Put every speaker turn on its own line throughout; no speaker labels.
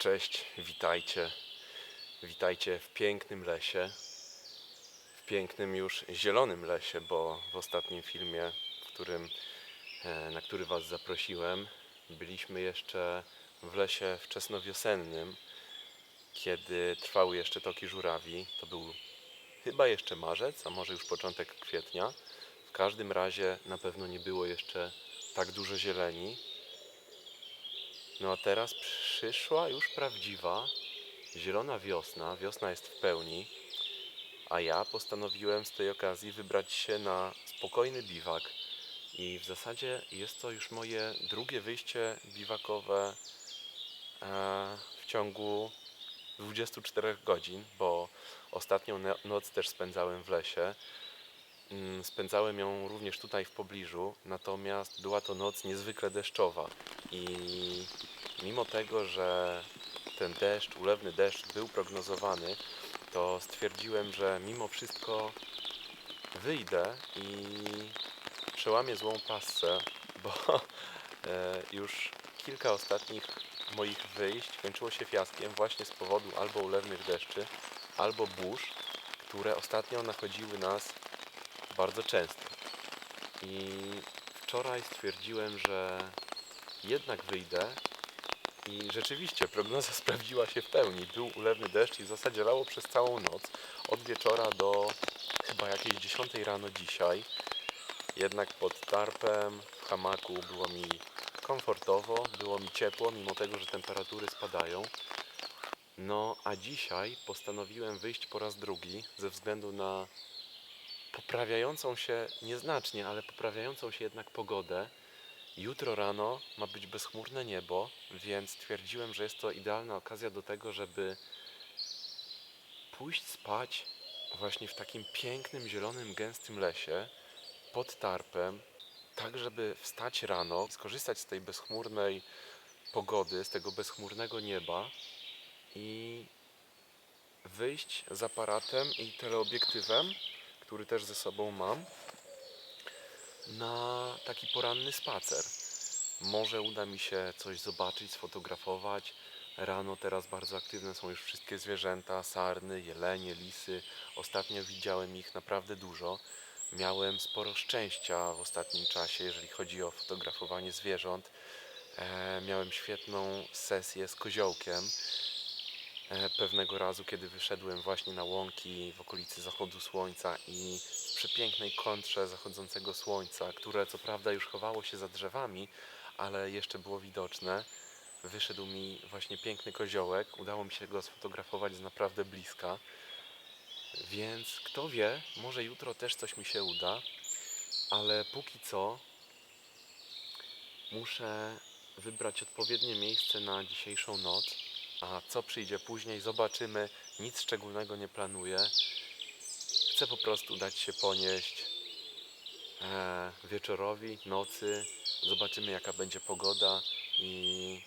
Cześć, witajcie. Witajcie w pięknym lesie. W pięknym już zielonym lesie, bo w ostatnim filmie, w którym, e, na który Was zaprosiłem, byliśmy jeszcze w lesie wczesnowiosennym, kiedy trwały jeszcze toki żurawi. To był chyba jeszcze marzec, a może już początek kwietnia. W każdym razie na pewno nie było jeszcze tak dużo zieleni. No a teraz przyszła już prawdziwa zielona wiosna. Wiosna jest w pełni, a ja postanowiłem z tej okazji wybrać się na spokojny biwak. I w zasadzie jest to już moje drugie wyjście biwakowe e, w ciągu 24 godzin, bo ostatnią no- noc też spędzałem w lesie. Mm, Spędzałem ją również tutaj w pobliżu, natomiast była to noc niezwykle deszczowa i mimo tego, że ten deszcz, ulewny deszcz był prognozowany, to stwierdziłem, że mimo wszystko wyjdę i przełamię złą pasę, bo e, już kilka ostatnich moich wyjść kończyło się fiaskiem właśnie z powodu albo ulewnych deszczy, albo burz, które ostatnio nachodziły nas bardzo często. I wczoraj stwierdziłem, że jednak wyjdę i rzeczywiście prognoza sprawdziła się w pełni. Był ulewny deszcz i w zasadzie lało przez całą noc, od wieczora do chyba jakiejś 10 rano dzisiaj. Jednak pod tarpem w hamaku było mi komfortowo, było mi ciepło, mimo tego, że temperatury spadają. No a dzisiaj postanowiłem wyjść po raz drugi ze względu na poprawiającą się nieznacznie, ale poprawiającą się jednak pogodę. Jutro rano ma być bezchmurne niebo, więc stwierdziłem, że jest to idealna okazja do tego, żeby pójść spać właśnie w takim pięknym, zielonym, gęstym lesie pod tarpem, tak żeby wstać rano, skorzystać z tej bezchmurnej pogody, z tego bezchmurnego nieba i wyjść z aparatem i teleobiektywem, który też ze sobą mam, na taki poranny spacer. Może uda mi się coś zobaczyć, sfotografować. Rano teraz bardzo aktywne są już wszystkie zwierzęta, sarny, jelenie, lisy. Ostatnio widziałem ich naprawdę dużo. Miałem sporo szczęścia w ostatnim czasie, jeżeli chodzi o fotografowanie zwierząt. E, miałem świetną sesję z koziołkiem. E, pewnego razu, kiedy wyszedłem właśnie na łąki w okolicy zachodu słońca i w przepięknej kontrze zachodzącego słońca, które co prawda już chowało się za drzewami, ale jeszcze było widoczne, wyszedł mi właśnie piękny koziołek. Udało mi się go sfotografować z naprawdę bliska. Więc kto wie, może jutro też coś mi się uda, ale póki co muszę wybrać odpowiednie miejsce na dzisiejszą noc. A co przyjdzie później, zobaczymy. Nic szczególnego nie planuję. Chcę po prostu dać się ponieść e, wieczorowi, nocy. Zobaczymy, jaka będzie pogoda i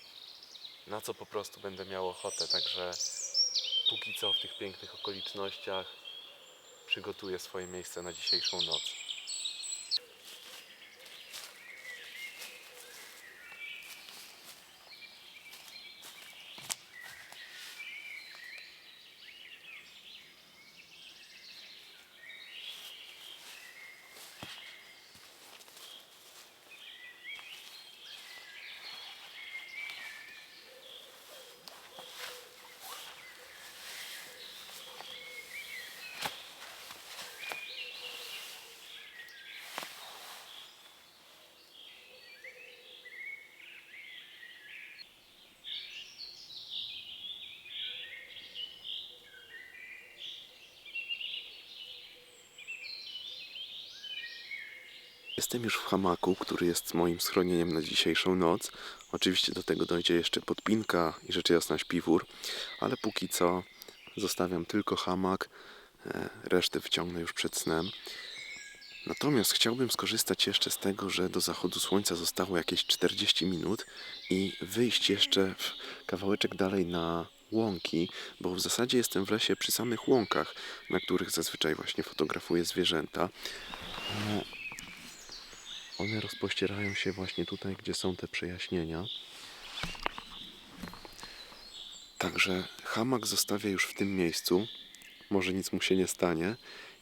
na co po prostu będę miał ochotę. Także póki co w tych pięknych okolicznościach przygotuję swoje miejsce na dzisiejszą noc. Jestem już w hamaku, który jest moim schronieniem na dzisiejszą noc. Oczywiście do tego dojdzie jeszcze podpinka i rzecz jasna śpiwór, ale póki co zostawiam tylko hamak, e, resztę wciągnę już przed snem. Natomiast chciałbym skorzystać jeszcze z tego, że do zachodu słońca zostało jakieś 40 minut i wyjść jeszcze kawałeczek dalej na łąki, bo w zasadzie jestem w lesie przy samych łąkach, na których zazwyczaj właśnie fotografuję zwierzęta. One rozpościerają się właśnie tutaj, gdzie są te przejaśnienia. Także hamak zostawię już w tym miejscu. Może nic mu się nie stanie.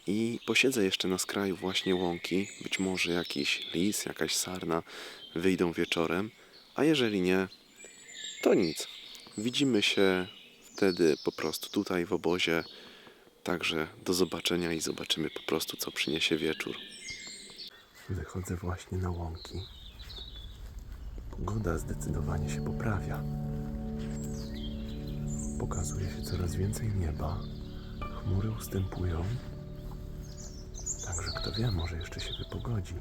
I posiedzę jeszcze na skraju właśnie łąki. Być może jakiś lis, jakaś sarna wyjdą wieczorem. A jeżeli nie, to nic. Widzimy się wtedy po prostu tutaj w obozie. Także do zobaczenia i zobaczymy po prostu, co przyniesie wieczór. Wychodzę właśnie na łąki. Pogoda zdecydowanie się poprawia. Pokazuje się coraz więcej nieba. Chmury ustępują. Także kto wie, może jeszcze się wypogodzi.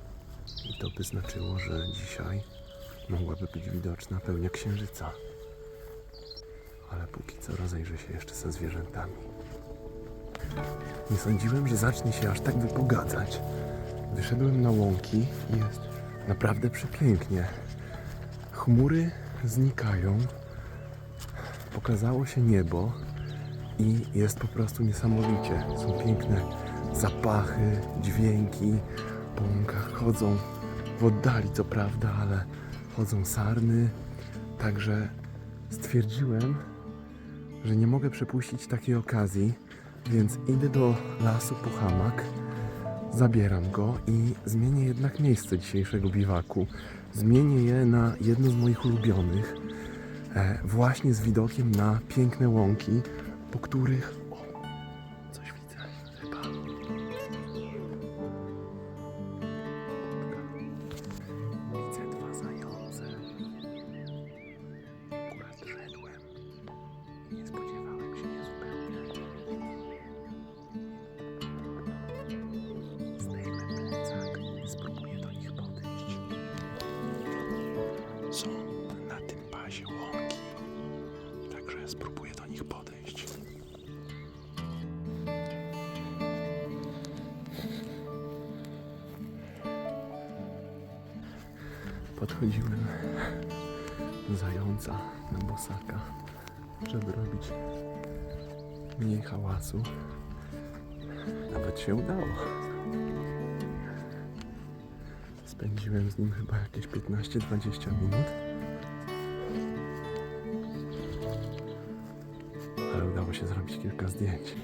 I to by znaczyło, że dzisiaj mogłaby być widoczna pełnia księżyca. Ale póki co rozejrzę się jeszcze ze zwierzętami. Nie sądziłem, że zacznie się aż tak wypogadzać. Wyszedłem na łąki i jest naprawdę przepięknie. Chmury znikają, pokazało się niebo i jest po prostu niesamowicie. Są piękne zapachy, dźwięki. Po łąkach chodzą w oddali, co prawda, ale chodzą sarny. Także stwierdziłem, że nie mogę przepuścić takiej okazji, więc idę do lasu po hamak. Zabieram go i zmienię jednak miejsce dzisiejszego biwaku. Zmienię je na jedno z moich ulubionych, e, właśnie z widokiem na piękne łąki, po których. Podchodziłem zająca na bosaka, żeby robić mniej hałasu. Nawet się udało. Spędziłem z nim chyba jakieś 15-20 minut. Ale udało się zrobić kilka zdjęć.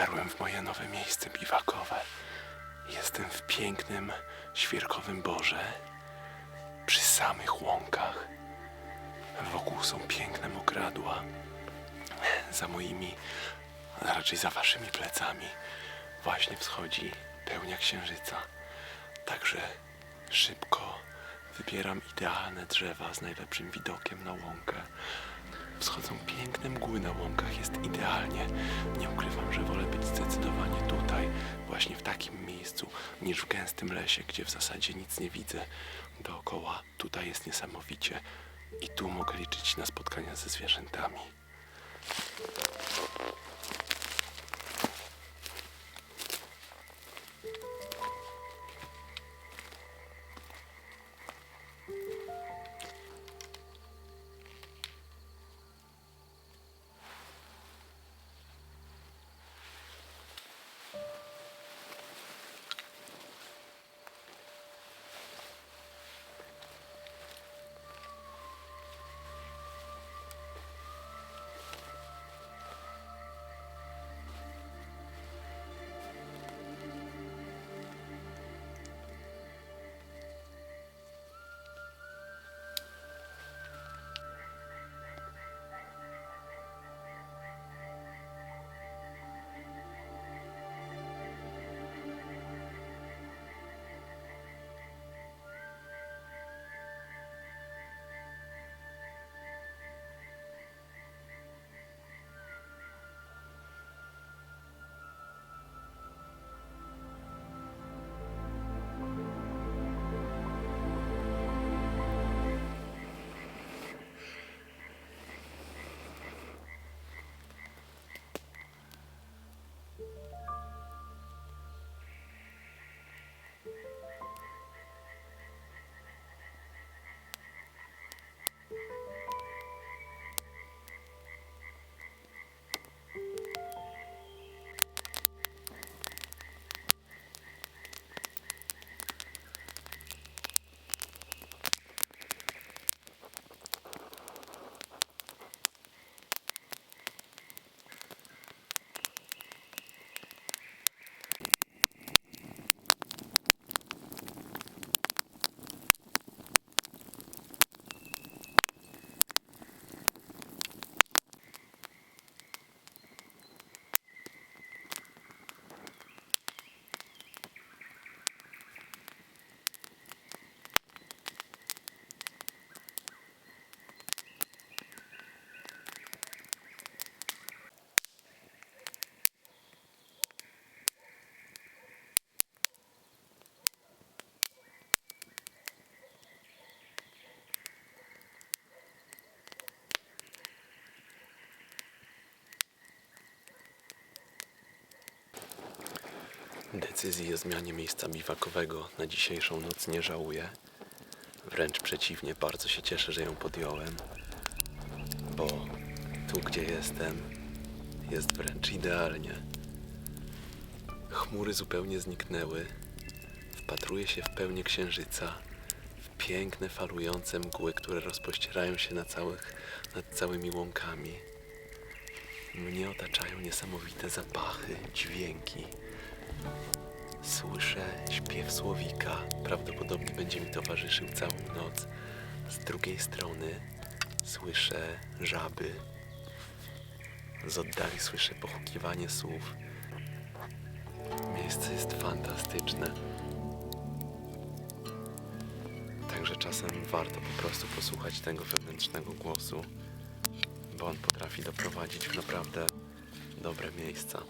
Dotarłem w moje nowe miejsce biwakowe. Jestem w pięknym, świerkowym borze, przy samych łąkach. Wokół są piękne mokradła. Za moimi, a raczej za waszymi plecami, właśnie wschodzi pełnia księżyca. Także szybko wybieram idealne drzewa z najlepszym widokiem na łąkę. Wschodzą piękne mgły na łąkach, jest idealnie. Nie ukrywam, że wolę być zdecydowanie tutaj, właśnie w takim miejscu, niż w gęstym lesie, gdzie w zasadzie nic nie widzę dookoła. Tutaj jest niesamowicie i tu mogę liczyć na spotkania ze zwierzętami. Decyzji o zmianie miejsca biwakowego na dzisiejszą noc nie żałuję. Wręcz przeciwnie, bardzo się cieszę, że ją podjąłem, bo tu, gdzie jestem, jest wręcz idealnie. Chmury zupełnie zniknęły. Wpatruję się w pełnię księżyca, w piękne, falujące mgły, które rozpościerają się na całych, nad całymi łąkami. Mnie otaczają niesamowite zapachy, dźwięki. Słyszę śpiew słowika. Prawdopodobnie będzie mi towarzyszył całą noc. Z drugiej strony słyszę żaby. Z oddali słyszę pochukiwanie słów. Miejsce jest fantastyczne. Także czasem warto po prostu posłuchać tego wewnętrznego głosu, bo on potrafi doprowadzić w naprawdę dobre miejsca.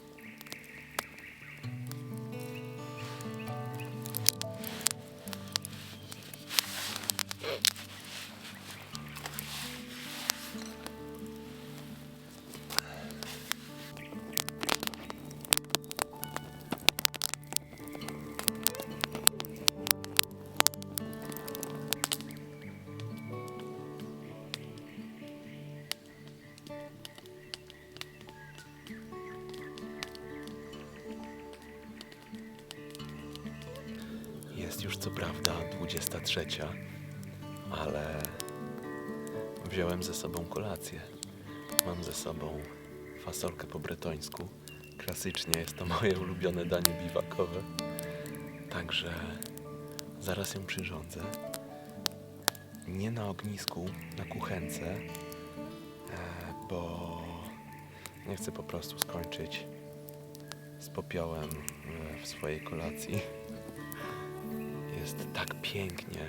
23, ale wziąłem ze sobą kolację. Mam ze sobą fasolkę po bretońsku. Klasycznie jest to moje ulubione danie biwakowe. Także zaraz ją przyrządzę. Nie na ognisku, na kuchence, e, bo nie chcę po prostu skończyć z popiołem e, w swojej kolacji. Jest tak pięknie,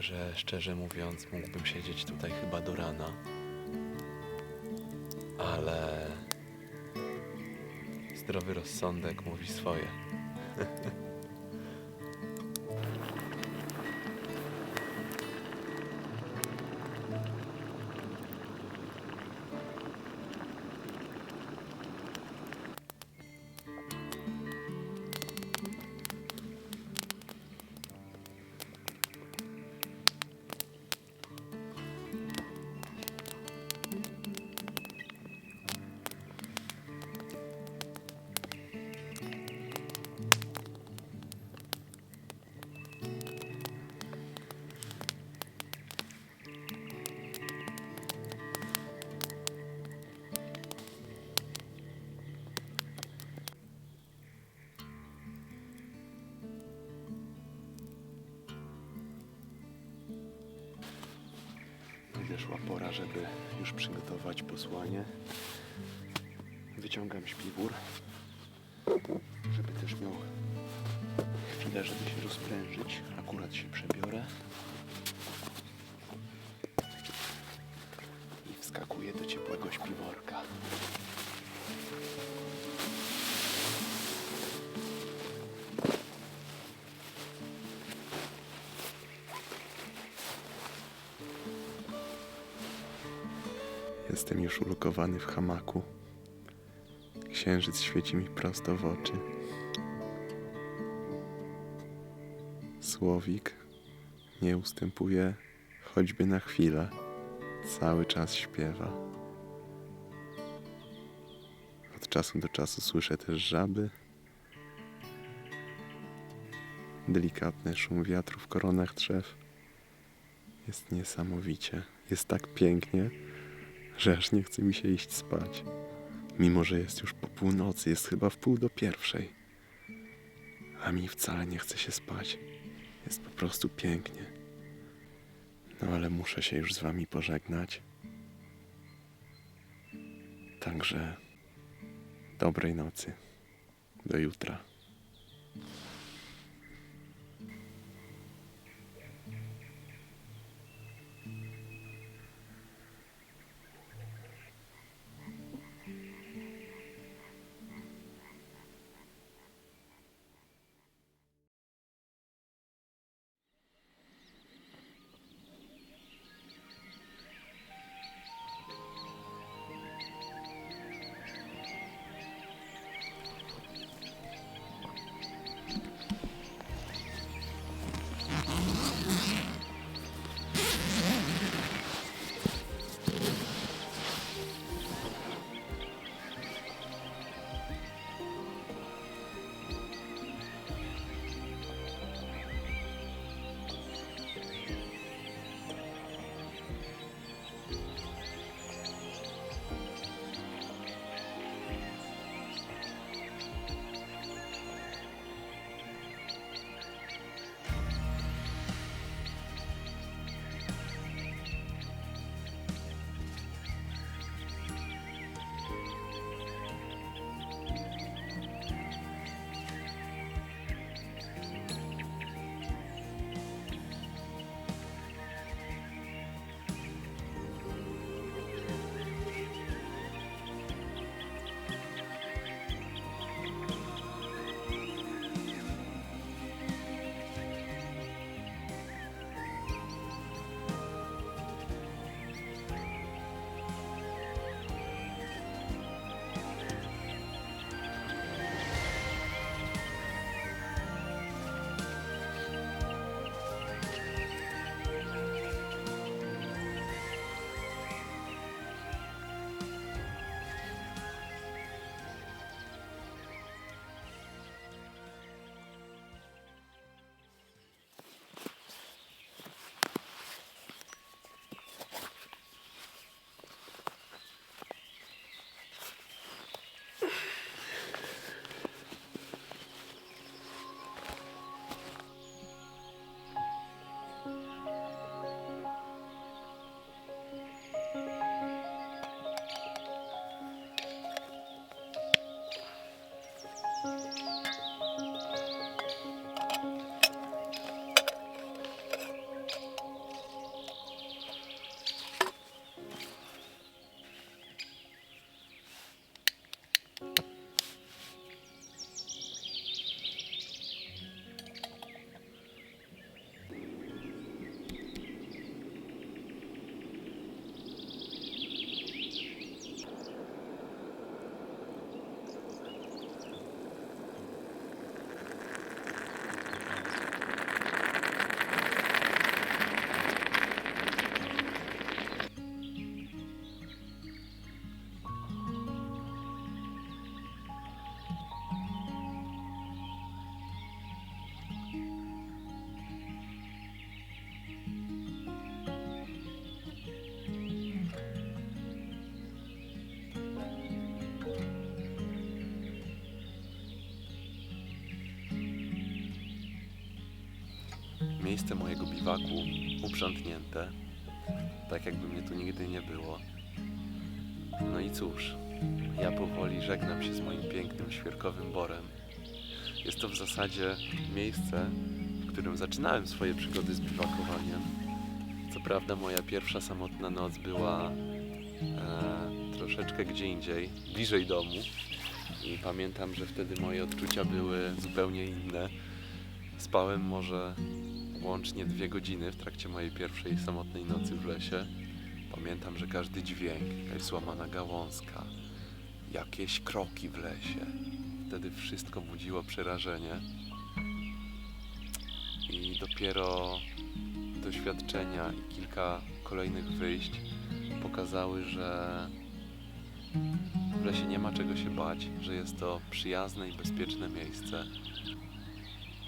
że szczerze mówiąc mógłbym siedzieć tutaj chyba do rana. Ale zdrowy rozsądek mówi swoje. Nadeszła pora, żeby już przygotować posłanie. Wyciągam śpiwór, żeby też miał chwilę, żeby się rozprężyć. Akurat się przebiorę. I wskakuję do ciepłego śpiworka. Jestem już ulokowany w hamaku. Księżyc świeci mi prosto w oczy. Słowik nie ustępuje choćby na chwilę. Cały czas śpiewa. Od czasu do czasu słyszę też żaby. Delikatny szum wiatru w koronach drzew. Jest niesamowicie. Jest tak pięknie, że aż nie chce mi się iść spać. Mimo, że jest już po północy, jest chyba w pół do pierwszej. A mi wcale nie chce się spać. Jest po prostu pięknie. No ale muszę się już z wami pożegnać. Także dobrej nocy. Do jutra.
Miejsce mojego biwaku uprzątnięte, tak jakby mnie tu nigdy nie było. No i cóż, ja powoli żegnam się z moim pięknym, świerkowym borem. Jest to w zasadzie miejsce, w którym zaczynałem swoje przygody z biwakowaniem. Co prawda moja pierwsza samotna noc była e, troszeczkę gdzie indziej, bliżej domu. I pamiętam, że wtedy moje odczucia były zupełnie inne. Spałem może łącznie dwie godziny w trakcie mojej pierwszej samotnej nocy w lesie. Pamiętam, że każdy dźwięk, jakaś złamana gałązka, jakieś kroki w lesie. Wtedy wszystko budziło przerażenie. I dopiero doświadczenia i kilka kolejnych wyjść pokazały, że w lesie nie ma czego się bać, że jest to przyjazne i bezpieczne miejsce.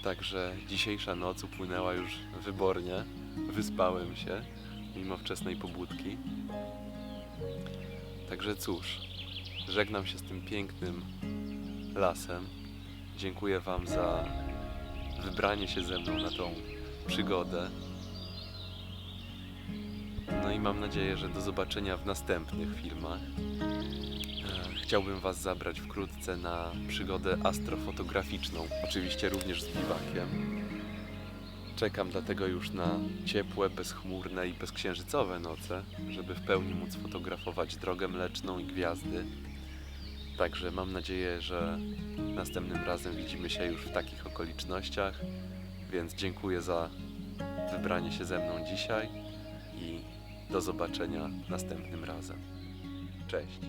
Także dzisiejsza noc upłynęła już wybornie. Wyspałem się mimo wczesnej pobudki. Także cóż, żegnam się z tym pięknym lasem. Dziękuję Wam za wybranie się ze mną na tą przygodę. No i mam nadzieję, że do zobaczenia w następnych filmach. Chciałbym Was zabrać wkrótce na przygodę astrofotograficzną, oczywiście również z biwakiem. Czekam dlatego już na ciepłe, bezchmurne i bezksiężycowe noce, żeby w pełni móc fotografować drogę mleczną i gwiazdy. Także mam nadzieję, że następnym razem widzimy się już w takich okolicznościach, więc dziękuję za wybranie się ze mną dzisiaj i do zobaczenia następnym razem. Cześć.